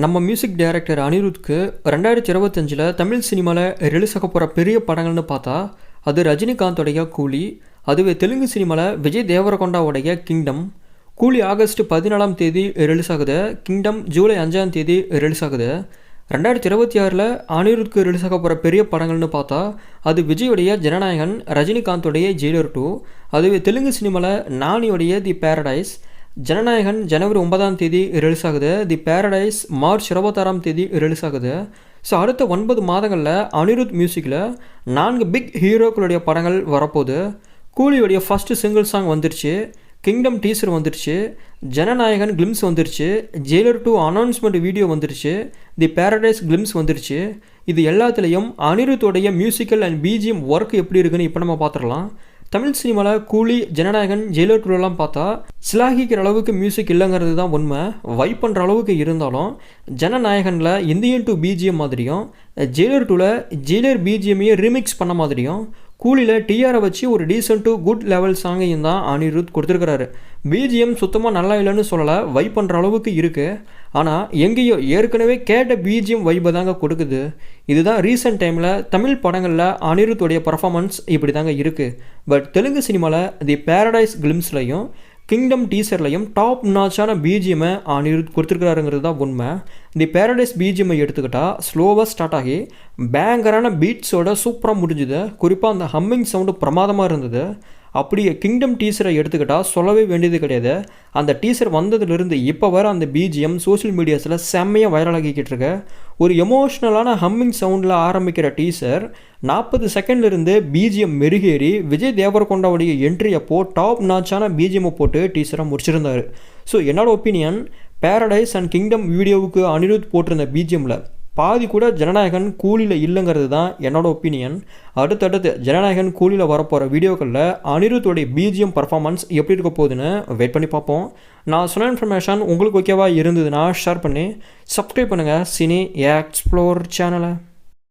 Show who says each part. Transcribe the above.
Speaker 1: நம்ம music director அனிருத்க்கு ரெண்டாயிரத்தி இருபத்தஞ்சில் தமிழ் சினிமாவில் ரிலீஸ் ஆக போகிற பெரிய படங்கள்னு பார்த்தா அது ரஜினிகாந்தோடைய கூலி அதுவே தெலுங்கு சினிமாவில் விஜய் தேவரகொண்டாவுடைய கிங்டம். கூலி ஆகஸ்ட் பதினாலாம் தேதி ரிலீஸ் ஆகுது. கிங்டம் ஜூலை அஞ்சாம் தேதி ரிலீஸ் ஆகுது. ரெண்டாயிரத்தி இருபத்தி ஆறில் அனிருத்க்கு ரிலீஸ் ஆக போகிற பெரிய படங்கள்னு பார்த்தா அது விஜயுடைய ஜனநாயகன் ரஜினிகாந்தோடைய ஜெயிலர் டூ அதுவே தெலுங்கு சினிமாவில் நானியோடைய தி பேரடைஸ் ஜனநாயகன் ஜனவரி ஒன்பதாம் தேதி ரிலீஸ் ஆகுது. தி பேரடைஸ் மார்ச் இருபத்தாறாம் தேதி ரிலீஸ் ஆகுது. ஸோ அடுத்த ஒன்பது மாதங்களில் அனிருத் மியூசிக்கில் நான்கு பிக் ஹீரோக்களுடைய படங்கள் வரப்போகுது. கூலியுடைய ஃபஸ்ட்டு சிங்கிள் சாங் வந்துருச்சு. கிங்டம் டீசர் வந்துருச்சு. ஜனநாயகன் கிளிம்ஸ் வந்துருச்சு. ஜெயிலர் டூ அனௌன்ஸ்மெண்ட் வீடியோ வந்துருச்சு. தி பேரடைஸ் கிளிம்ஸ் வந்துருச்சு. இது எல்லாத்துலேயும் அனிருத்தோடைய மியூசிக்கல் அண்ட் பிஜிஎம் ஒர்க் எப்படி இருக்குன்னு இப்போ நம்ம பார்த்துடலாம். தமிழ் சினிமாவில் கூலி ஜனநாயகன் ஜெயிலர் டூலாம் பார்த்தா சிலாகிக்கிற அளவுக்கு மியூசிக் இல்லைங்கிறது தான் உண்மை. வைப் பண்ணுற அளவுக்கு இருந்தாலும் ஜனநாயகனில் இந்தியன் டூ பிஜிஎம் மாதிரியும் ஜெயிலர் டூவில் ஜெயிலர் பிஜிஎம்மையே ரீமிக்ஸ் பண்ண மாதிரியும் கூலியில் டிஆரை வச்சு ஒரு டீசென்ட் டு குட் லெவல் சாங்கையும் தான் அனிருத் கொடுத்துருக்கிறாரு. பிஜிஎம் சுத்தமாக நல்லா இல்லைன்னு சொல்லலை வைப் பண்ணுற அளவுக்கு இருக்குது ஆனால் எங்கேயோ ஏற்கனவே கேட்ட பிஜிஎம் வைப்பை தாங்க கொடுக்குது. இதுதான் ரீசெண்ட் டைமில் தமிழ் படங்களில் அனிருத்துடைய பர்ஃபாமன்ஸ் இப்படி தாங்க இருக்குது பட் தெலுங்கு சினிமாவில் தி பேரடைஸ் கிளிம்ஸ்லையும் கிங்டம் டீசர்லையும் டாப் நாச்சான பிஜிஎம்மை அனிருத் கொடுத்துருக்காருங்கிறது தான் உண்மை. தி பேரடைஸ் பிஜிஎம்ஐ எடுத்துக்கிட்டால் ஸ்லோவாக ஸ்டார்ட் ஆகி பேங்கரான பீட்ஸோட சூப்பராக முடிஞ்சுது. குறிப்பாக அந்த ஹம்மிங் சவுண்டு பிரமாதமாக இருந்தது. அப்படியே கிங்டம் டீசரை எடுத்துக்கிட்டால் சொல்லவே வேண்டியது கிடையாது. அந்த டீசர் வந்ததுலேருந்து இப்போ வர அந்த பிஜிஎம் சோஷியல் மீடியாஸில் செம்மையாக வைரல் ஆகிக்கிட்டு ஒரு எமோஷ்னலான ஹம்மிங் சவுண்டில் ஆரம்பிக்கிற டீசர் நாற்பது செகண்ட்லேருந்து பிஜிஎம் மெருகேறி விஜய் தேவரகொண்டாவுடைய என்ட்ரி அப்போ டாப் நாச்சான பிஜிஎம்மை போட்டு டீசரை முடிச்சிருந்தார். ஸோ என்னோட ஒப்பீனியன் பேரடைஸ் அண்ட் கிங்டம் வீடியோவுக்கு அனிருத் போட்டிருந்த பிஜிஎம்மில் பாதி கூட ஜனநாயகன் கூலியில் இல்லைங்கிறது தான் என்னோட ஒப்பீனியன் அடுத்தடுத்து ஜனநாயகன் கூலியில் வரப்போகிற வீடியோக்களில் அனிருத்தோடைய பிஜிஎம் பர்ஃபார்மன்ஸ் எப்படி இருக்க போகுதுன்னு வெயிட் பண்ணி பார்ப்போம். நான் சொன்ன இன்ஃபர்மேஷன் உங்களுக்கு ஓகேவா இருந்ததுன்னா ஷேர் பண்ணி சப்ஸ்கிரைப் பண்ணுங்கள் சினி எக்ஸ்ப்ளோர் சேனலை